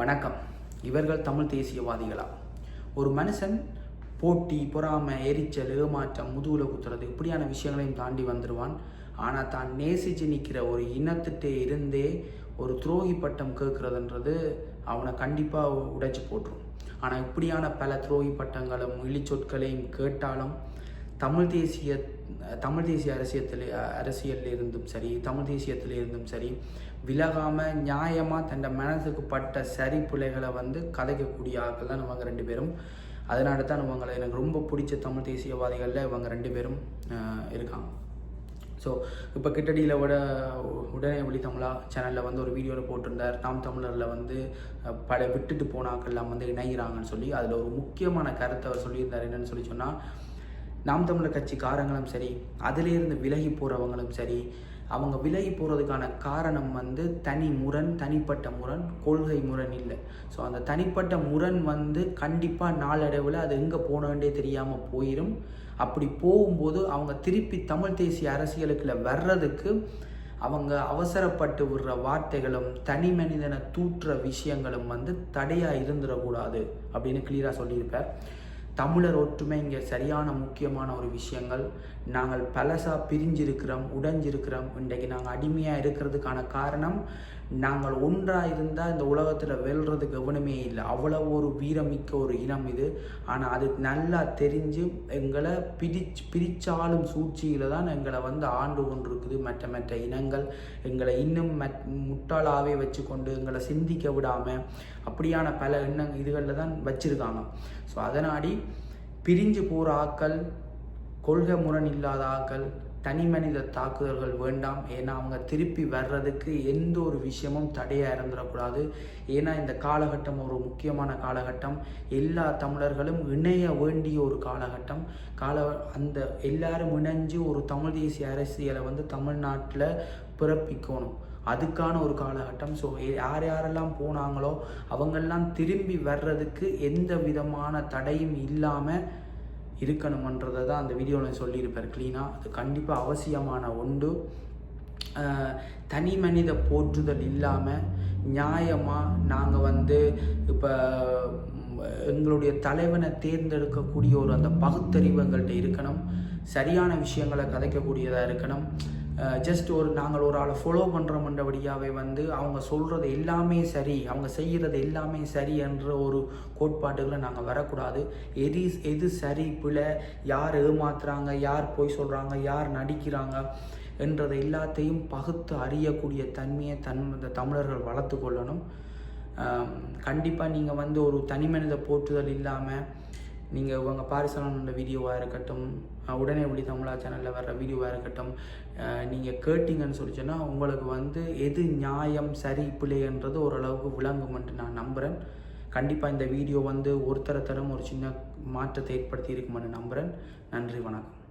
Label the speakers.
Speaker 1: வணக்கம். இவர்கள் தமிழ் தேசியவாதிகளா? ஒரு மனுஷன் போட்டி பொறாமை எரிச்சல் ஏமாற்றம் முதுகுல குத்துறது இப்படியான விஷயங்களையும் தாண்டி வந்துடுவான் ஆனால் தான் நேசிச்சு நிற்கிற ஒரு இனத்திட்டே இருந்தே ஒரு துரோகி பட்டம் கேட்குறதுன்றது அவனை கண்டிப்பாக உடைச்சி போட்டுரும். ஆனால் இப்படியான பல துரோகி பட்டங்களும் இழிச்சொற்களையும் கேட்டாலும் தமிழ் தேசிய தமிழ் தேசிய அரசியத்தில் அரசியலில் இருந்தும் சரி தமிழ் தேசியத்தில் இருந்தும் சரி விலகாமல் நியாயமாக தன்னை மனசுக்கு பட்ட சரி பிள்ளைகளை வந்து கதைக்கக்கூடிய ஆக்கள் தான் இவங்க ரெண்டு பேரும். அதனால தான் இவங்களை எனக்கு ரொம்ப பிடிச்ச தமிழ் தேசியவாதிகளில் இவங்க ரெண்டு பேரும் இருக்காங்க. ஸோ இப்போ கிட்டடியில் விட உடனே ஒளி தமிழா சேனலில் வந்து ஒரு வீடியோவில் போட்டிருந்தார். நாம் தமிழரில் வந்து பல விட்டுட்டு போனாக்கள்லாம் வந்து இணைகிறாங்கன்னு சொல்லி அதில் ஒரு முக்கியமான கருத்தை அவர் சொல்லியிருந்தார். என்னென்னு சொல்லி சொன்னால் நாம் தமிழர் கட்சிக்காரங்களும் சரி அதிலேருந்து விலகி போகிறவங்களும் சரி அவங்க விலகி போகிறதுக்கான காரணம் வந்து தனி முரண் தனிப்பட்ட முரண் கொள்கை முரண் இல்லை. ஸோ அந்த தனிப்பட்ட முரண் வந்து கண்டிப்பாக நாளடைவில் அது எங்கே போனோன்றே தெரியாமல் போயிடும் அப்படி போகும்போது அவங்க திருப்பி தமிழ் தேசிய அரசியலுக்குள்ள வர்றதுக்கு அவங்க அவசரப்பட்டு விடுற வார்த்தைகளும் தனி மனிதனை தூற்றுற விஷயங்களும் வந்து தடையாக இருந்துடக்கூடாது அப்படின்னு கிளியராக சொல்லியிருப்பார். தமிழர் ஒற்றுமை இங்கே சரியான முக்கியமான ஒரு விஷயங்கள். நாங்கள் பழசாக பிரிஞ்சிருக்கிறோம் உடைஞ்சிருக்கிறோம். இன்றைக்கு நாங்கள் அடிமையாக இருக்கிறதுக்கான காரணம் நாங்கள் ஒன்றாக இருந்தால் இந்த உலகத்தில் வெல்றது கவனமே இல்லை. அவ்வளோ ஒரு வீரமிக்க ஒரு இனம் இது. ஆனால் அது நல்லா தெரிஞ்சு எங்களை பிரிச்சு பிரித்தாலும் சூழ்ச்சியில் தான் எங்களை வந்து ஆண்டு கொண்டிருக்குது மற்ற மற்ற இனங்கள். எங்களை இன்னும் மட் முட்டாளாகவே வச்சுக்கொண்டு எங்களை சிந்திக்க விடாமல் அப்படியான பல எண்ணம் இதுகளில் தான் வச்சுருக்காங்க. ஸோ அதனாடி பிரிஞ்சு போகிற ஆக்கள் கொள்கை முரண் இல்லாத ஆக்கள் தனி மனித தாக்குதல்கள் வேண்டாம். ஏன்னா அவங்க திருப்பி வர்றதுக்கு எந்த ஒரு விஷயமும் தடையாக இருந்துடக்கூடாது. ஏன்னா இந்த காலகட்டம் ஒரு முக்கியமான காலகட்டம். எல்லா தமிழர்களும் இணைய வேண்டிய ஒரு காலகட்டம். கால அந்த எல்லாரும் இணைஞ்சு ஒரு தமிழ் தேசிய அரசியலை வந்து தமிழ்நாட்டில் பிறப்பிக்கணும். அதுக்கான ஒரு காலகட்டம். ஸோ யார் யாரெல்லாம் போனாங்களோ அவங்கெல்லாம் திரும்பி வர்றதுக்கு எந்த விதமான தடையும் இல்லாமல் இருக்கணுமன்றதை தான் அந்த வீடியோவில் சொல்லியிருப்பார். க்ளீனாக அது கண்டிப்பாக அவசியமான ஒன்று. தனி மனித போற்றுதல் இல்லாமல் நியாயமாக நாங்கள் வந்து இப்போ எங்களுடைய தலைவனை தேர்ந்தெடுக்கக்கூடிய ஒரு அந்த பகுத்தறிவு எங்கள்கிட்ட இருக்கணும். சரியான விஷயங்களை கதைக்கக்கூடியதாக இருக்கணும். ஜஸ்ட் ஒரு நாங்கள் ஒரு ஆளை ஃபாலோ பண்ணுறோம்ன்றபடியாகவே வந்து அவங்க சொல்கிறது எல்லாமே சரி அவங்க செய்கிறது எல்லாமே சரி என்ற ஒரு கோட்பாட்டுகளை நாங்கள் வரக்கூடாது. எது எது சரி பிழை யார் ஏமாத்துறாங்க யார் பொய் சொல்கிறாங்க யார் நடிக்கிறாங்க என்றதை எல்லாத்தையும் பகுத்து அறியக்கூடிய தன்மையை தன் இந்த தமிழர்கள் வளர்த்து கொள்ளணும். கண்டிப்பாக நீங்கள் வந்து ஒரு தனி மனித போற்றுதல் இல்லாமல் நீங்கள் உங்கள் பாரிசலனோட வீடியோவாக இருக்கட்டும் உடனே ஒளி தமிழா சேனலில் வர்ற வீடியோவாக இருக்கட்டும் நீங்கள் கேட்டிங்கன்னு சொல்லிச்சோன்னா உங்களுக்கு வந்து எது நியாயம் சரி பிள்ளைன்றது ஓரளவுக்கு விளங்குமென்று நான் நம்புகிறேன் கண்டிப்பாக இந்த வீடியோ வந்து ஒருத்தர தரம் ஒரு சின்ன மாற்றத்தை ஏற்படுத்தி இருக்குமென்னு நம்புகிறேன் நன்றி வணக்கம்.